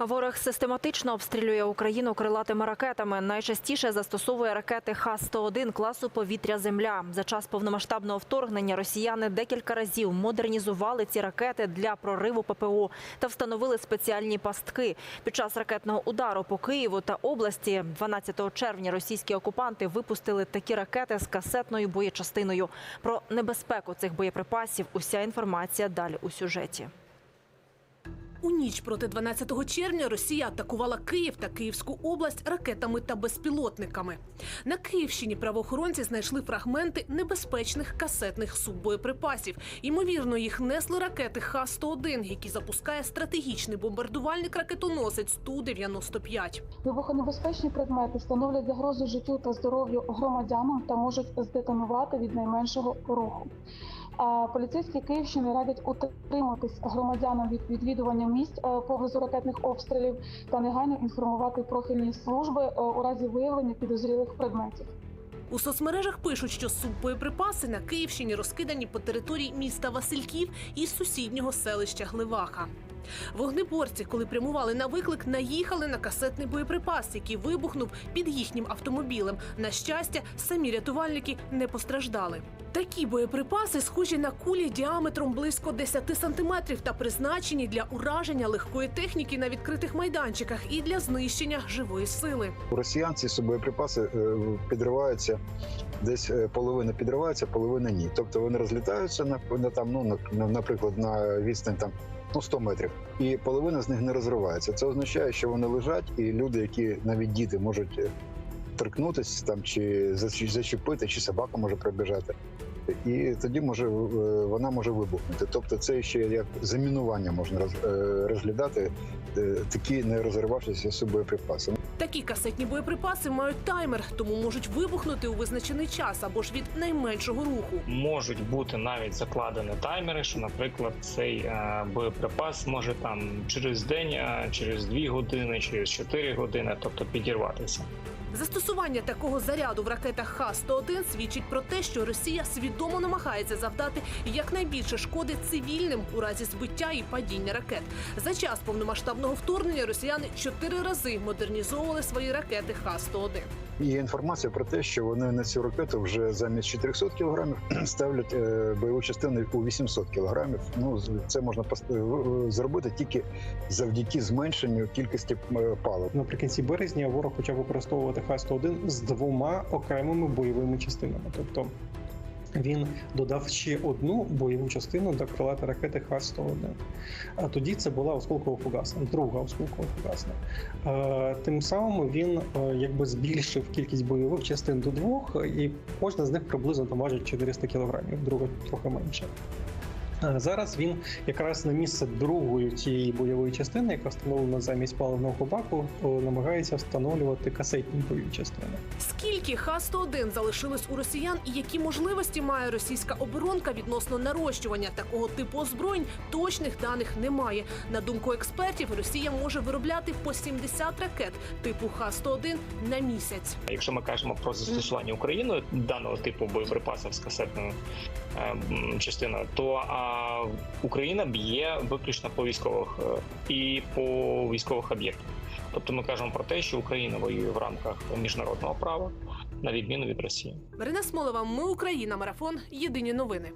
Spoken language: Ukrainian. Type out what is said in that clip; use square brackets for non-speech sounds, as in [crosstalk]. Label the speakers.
Speaker 1: Ворог систематично обстрілює Україну крилатими ракетами. Найчастіше застосовує ракети Х-101 класу повітря-земля. За час повномасштабного вторгнення росіяни декілька разів модернізували ці ракети для прориву ППО та встановили спеціальні пастки. Під час ракетного удару по Києву та області 12 червня російські окупанти випустили такі ракети з касетною боєчастиною. Про небезпеку цих боєприпасів уся інформація далі у сюжеті.
Speaker 2: У ніч проти 12 червня Росія атакувала Київ та Київську область ракетами та безпілотниками. На Київщині правоохоронці знайшли фрагменти небезпечних касетних суббоєприпасів. Ймовірно, їх несли ракети Х-101, які запускає стратегічний бомбардувальник ракетоносець Ту-95.
Speaker 3: Вибухонебезпечні предмети становлять загрозу життю та здоров'ю громадянам та можуть здетонувати від найменшого руху. Поліцейські Київщини радять утриматись громадянам від відвідування місць е, поблизу ракетних обстрілів та негайно інформувати профільні служби е, у разі виявлення підозрілих предметів.
Speaker 2: У соцмережах пишуть, що суббоєприпаси на Київщині розкидані по території міста Васильків і сусіднього селища Гливаха. Вогнеборці, коли прямували на виклик, наїхали на касетний боєприпас, який вибухнув під їхнім автомобілем. На щастя, самі рятувальники не постраждали. Такі боєприпаси схожі на кулі діаметром близько 10 сантиметрів та призначені для ураження легкої техніки на відкритих майданчиках і для знищення живої сили.
Speaker 4: У росіян ці боєприпаси е, підриваються десь е, половина підривається, половина ні. Тобто вони розлітаються на, на там, ну на- на, наприклад, на відстань там ну 100 метрів, і половина з них не розривається. Це означає, що вони лежать, і люди, які навіть діти можуть е, торкнутися там чи зачепити, чи собака може прибіжати. І тоді може е, вона може вибухнути. Тобто, це ще як замінування можна е, розглядати такі не розривавшися боєприпаси.
Speaker 2: Такі касетні боєприпаси мають таймер, тому можуть вибухнути у визначений час або ж від найменшого руху.
Speaker 5: можуть бути навіть закладені таймери, що, наприклад, цей е, боєприпас може там через день, е, через 2 години, через 4 години, тобто підірватися.
Speaker 2: Застосування такого заряду в ракетах Х-101 свідчить про те, що Росія свідомо намагається завдати якнайбільше шкоди цивільним у разі збиття і падіння ракет. За час повномасштабного вторгнення росіяни чотири рази модернізовували свої ракети Х-101.
Speaker 4: Є інформація про те, що вони на цю ракету вже замість 400 кілограмів [clears throat] ставлять е, бойову частину у 800 кілограмів. Ну це можна пос- е, зробити тільки завдяки зменшенню кількості палив.
Speaker 6: Наприкінці березня ворог почав використовувати Х-101 з двома окремими бойовими частинами. Тобто він додав ще одну бойову частину до крилатої ракети Х-101. А тоді це була осколково-фугасна, друга осколково-фугасна. Е, Тим самим він е, якби збільшив кількість бойових частин до двох, і кожна з них приблизно важить 400 кілограмів, друга трохи менше. Е, Зараз він якраз на місце другої цієї бойової частини, яка встановлена замість паливного баку, намагається встановлювати касетні бойові частини.
Speaker 2: Скільки Х-101 залишилось у росіян і які можливості має російська оборонка відносно нарощування такого типу озброєнь, точних даних немає. На думку експертів, Росія може виробляти по 70 ракет типу Х-101 на місяць.
Speaker 5: Якщо ми кажемо про застосування Україною даного типу боєприпасів з касетною е, частиною, то Україна б'є виключно по військових е, і по військових об'єктах. Тобто ми кажемо про те, що Україна воює в рамках міжнародного права на відміну від Росії.
Speaker 2: Марина Смолова, ми Україна. Марафон. Єдині новини.